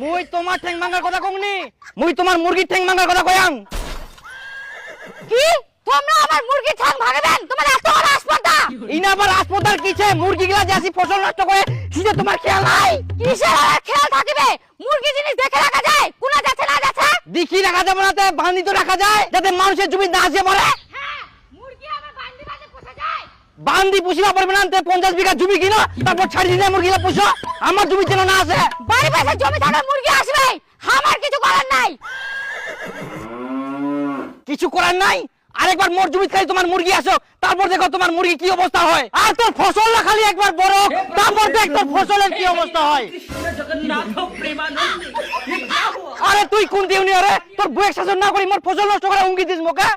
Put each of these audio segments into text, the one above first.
মুই তোমার ঠ্যাং ভাঙার কথা কমনি মুই তোমার মুরগির ঠ্যাং ভাঙার কথা কয়াং। কি? তোমরা আমার মুরগি ঠ্যাং ভাঙবেন? তোমার এত বড় আসপর্দা ইনা আবার হাসপাতাল কিছে মুরগি গিলা যে আসি ফসল নষ্ট করে সেটা তোমার খেয়াল নাই? কিসের আর খেয়াল থাকিবে? মুরগি জিনিস দেখে রাখা যায় কোনা যাচ্ছে না যাচ্ছে? দেখি রাখা যাবে না তে বান্ধি তো রাখা যায় যাতে মানুষের জমি না আসে পড়ে হ্যাঁ মুরগি আমার বান্দি বান্দি পোষা বান্দি পুষিবা পারবে না পঞ্চাশ বিঘা জমি কিনো তারপর ছাড়ি দিলে মুরগিলা পুষো। আমার জমি যেন না আছে। বাড়ি পাশে জমি থাকে মুরগি আসবে। আমার কিছু করার নাই। কিছু করার নাই? আরেকবার মোর জমি খালি তোমার মুরগি আসো তারপর দেখো তোমার মুরগি কি অবস্থা হয়। আর তোর ফসল না খালি একবার বড় তারপর দেখ তোর ফসলের কি অবস্থা হয়। আরে তুই কোন দিউনি আরে তোর বউ শাসন না করি মোর ফসল নষ্ট করে হুমকি দিস মোকা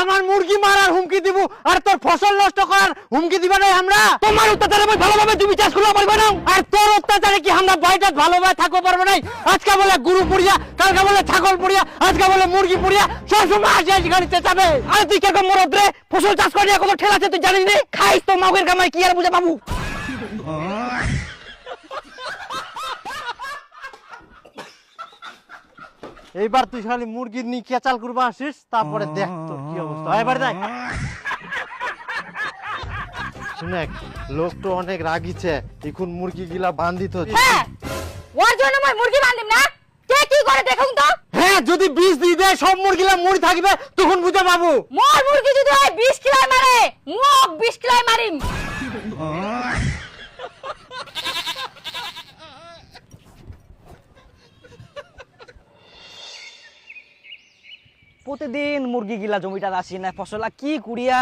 আমার মুরগি মারার হুমকি দিব আর তোর ফসল নষ্ট করার হুমকি আমরা? তোমার অত্যাচারে আমি ভালোভাবে চাষ পারব না। আর তোর অত্যাচারে কি আমরা বাড়িটা ভালোভাবে আজকে বলে গরু পুড়িয়া, কালকে বলে ছাগল পুড়িয়া, আজকে বলে মুরগি পুড়িয়া সবসময় আসে যাবে। আরে তুই মরদ রে? ফসল চাষ কত তুই জানিস খাইস তো মাগের কামাই, কি আর বুঝে বাবু এইবার তুই খালি মুরগির নিয়ে কেচাল করবা আসিস, তারপরে দেখ তোর অবস্থা এবার দেখ। শুনেক লোক তো অনেক রাগিছে। এখন মুরগি গিলা বান্ধিত হ্যাঁ ওর জন্য মই মুরগি বান্দিম না? কে কি করে দেখুন তো? হ্যাঁ যদি বিষ দিয়ে দেয় সব মুরগিলা মরি থাকবে তখন বুঝে পাবো। মোর মুরগি যদি হয় 20 কিলাই মারে মুখ 20 কিলাই মারিম। প্রতিদিন মুরগি গিলা জমিটা আসি না ফসলা কি কুড়িয়া?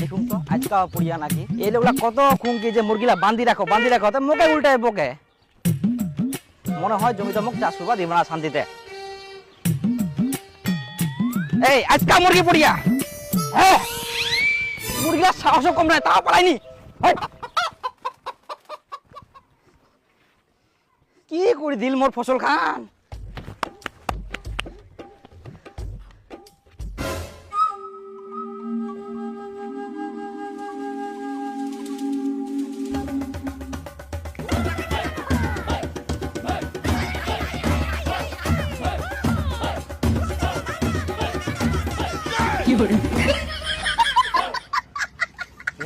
দেখুন তো, আজকা পুড়িয়া নাকি। এই লোকলা কত খুঁকি যে মুরগিলা বান্ধি রাখো বান্ধি রাখো তো মুখে উল্টায় বকে। মনে হয় জমিটা মুখ চাষ করবা, দিব না শান্তিতে। এই, আজকা মুরগি পুড়িয়া। হ্যাঁ মুরগিলা সাহস কম নাই, তাও পালাইনি। কি করে দিল মোর ফসল খান?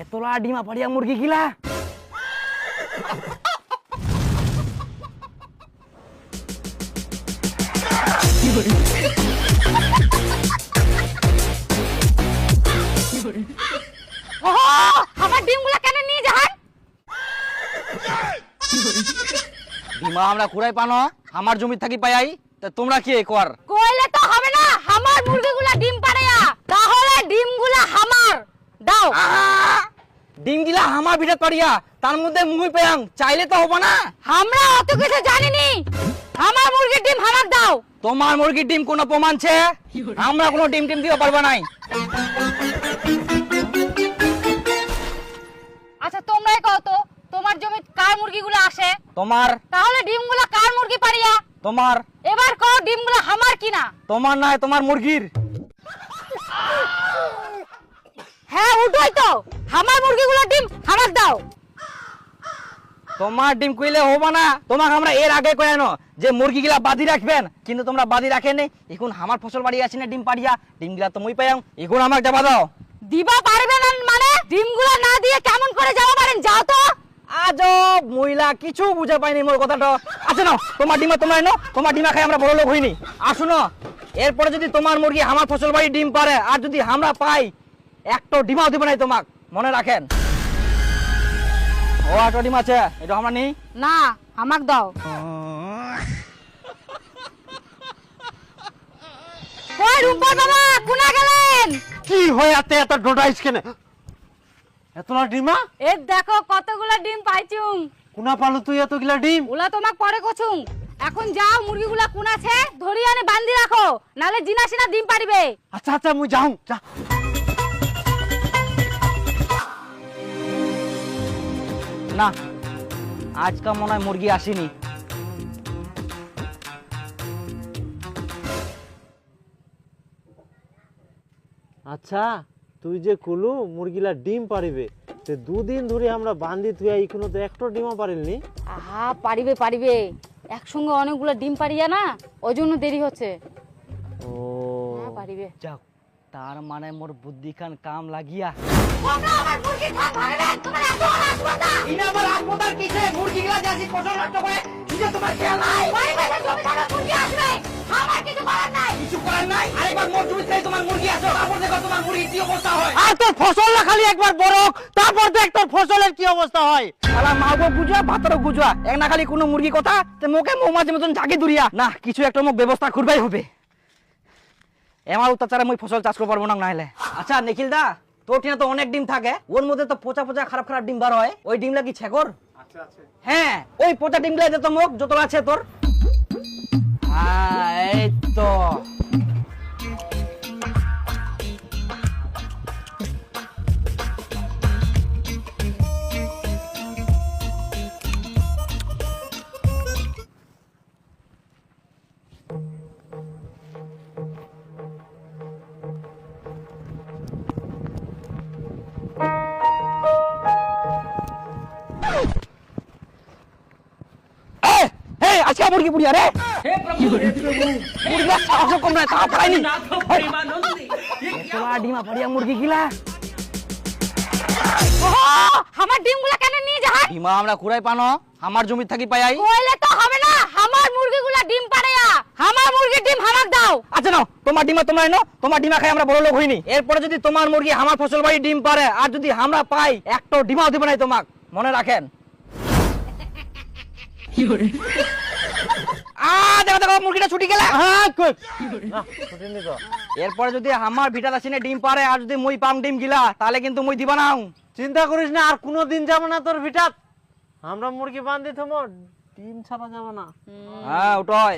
এতলা ডিমা পাড়িয়া মুরগি ওহো আমার ডিমগুলা কেন নিয়ে যান ডিমা আমরা কুড়াই পানো আমার জমি থাকি পাই তা তোমরা কি কর কইলে তো হবে না আমার মুরগিগুলা ডিম পাড়েয়া তাহলে ডিমগুলা আমার দাও। ডিম গিলা আমার ভিতরে পাড়িয়া তার মধ্যে মুই পেয়াং চাইলে তো হব না। আমরা অত কিছু জানিনি। আমার মুরগির ডিম আমার দাও। তোমার মুরগির ডিম কোনো প্রমাণ ছে? আমরা কোনো ডিম টিম দিতে পারব নাই। আচ্ছা তোমরাই কও তো তোমার জমি কার মুরগিগুলো আসে? তোমার তাহলে ডিমগুলা কার মুরগি পাড়িয়া? তোমার এবার কও ডিমগুলো আমার কিনা? তোমার নয় তোমার মুরগির। হ্যাঁ উঠোই তো। আমার মুরগিগুলো ডিম আমার দাও। তোমার ডিম কইলে হব না। তোমাকে আমরা এর আগে কয়ানো যে মুরগি গিলা বাদি রাখবেন কিন্তু তোমরা বাদি রাখেনি এখন আমার ফসল বাড়ি আছে না ডিম পাড়িয়া। ডিম গিলা তো মুই পাইয়াং এখন আমাকে যাবা দাও। দিবা পারবে না মানে? ডিমগুলো না দিয়ে কেমন করে যাব আজব মহিলা কিছু বুঝে পাইনি মোর কথাটা। আচ্ছা নাও তোমার ডিমা তোমরা এনো তোমার ডিমা খাই আমরা বড় লোক হইনি। আসুন এরপরে যদি তোমার মুরগি আমার ফসল বাড়ি ডিম পারে আর যদি আমরা পাই একটা ডিমাও দিব নাই তোমাক মনে রাখেন। ও একটা ডিম আছে এটা আমরা নেই? না আমাক দাও। কই রুম্পা বাবা কোনা গেলেন? কি হয় এত এত ডোডাইস কেন? এতলা ডিমা? এ দেখো কতগুলা ডিম পাইছুম কোনা পালো তুই এতগুলা ডিম? ওলা তোমাক পরে কছুম এখন যাও মুরগিগুলা কোন আছে ধরি আনে বান্ধি রাখো নালে জিনা সিনা ডিম পারিবে আচ্ছা আচ্ছা মুই যাও যা। না আজকা মনে হয় মুরগি আসেনি। আচ্ছা তুই যে কুলু মুরগিলা ডিম পারিবে। তে দুদিন ধরে আমরা বান্ধি থুয়া এখনও তো একটা ডিমও পারিনি আহা পারিবে পারিবে। একসঙ্গে অনেকগুলো ডিম পারিয়া না ওই জন্য দেরি হচ্ছে। ও। হ্যাঁ পারিবে। যাও তার মানে মোর বুদ্ধি খান কাম লাগিয়া। তোমার খেয়াল নাই। কিছু করার নাই? আরেকবার মোর জমি থেকে তোমার মুরগি আসো তারপর দেখো তোমার মুরগি কি অবস্থা হয়। আর তোর ফসল না খালি একবার বড় তারপর দেখ তোর ফসলের কি অবস্থা হয়। শালা মাগো গুজা ভাতরও গুজা এক না খালি কোনো মুরগি কথা তে মোকে মৌমাছি মতন ঝাঁকি দুরিয়া না কিছু একটা মোক ব্যবস্থা করবাই হবে। এমার অত্যাচারে মই ফসল চাষ করতে পারব না নাইলে আচ্ছা নিখিল দা তোর টিনা তো অনেক ডিম থাকে। ওর মধ্যে তো পচা পচা খারাপ খারাপ ডিম বার হয়। ওই ডিমলা কি ছেকর? হ্যাঁ ওই পচা ডিমগুলা দে তো মোক যত আছে তোর। এই তো। পুড়িয়া পুড়কি পুড়িয়া রে সাহস কম নাই তা পাইনি ডিমা পড়িয়া মুরগি আমার ডিমগুলা কেন নিয়ে যা। ডিমা আমরা কুড়াই আমার জমি থাকি পাই কইলে তো হবে না আমার মুরগি গুলা ডিম পাড়াইয়া আমার মুরগি ডিম হামাক দাও। আচ্ছা নাও তোমার ডিমা তোমার এনো তোমার ডিমা খাই আমরা বড় লোক হইনি। এরপরে যদি তোমার মুরগি আমার ফসল বাড়ি ডিম পারে আর যদি আমরা পাই একটা ডিমা দিব নাই তোমাক। মনে রাখেন। আ দেখো দেখো মুরগিটা ছুটি গেলে। হ্যাঁ কই? না ছুটিনি তো। এরপরে যদি আমার ভিটা দাসিনে ডিম পারে আর যদি মুই পাম ডিম গিলা তাহলে কিন্তু মুই দিবা নাও চিন্তা করিস না আর কোনো দিন যাব না তোর ভিটাত। আমরা মুরগি বান্ধি থমো ডিম ছাড়া যাব না। হ্যাঁ ওটাই।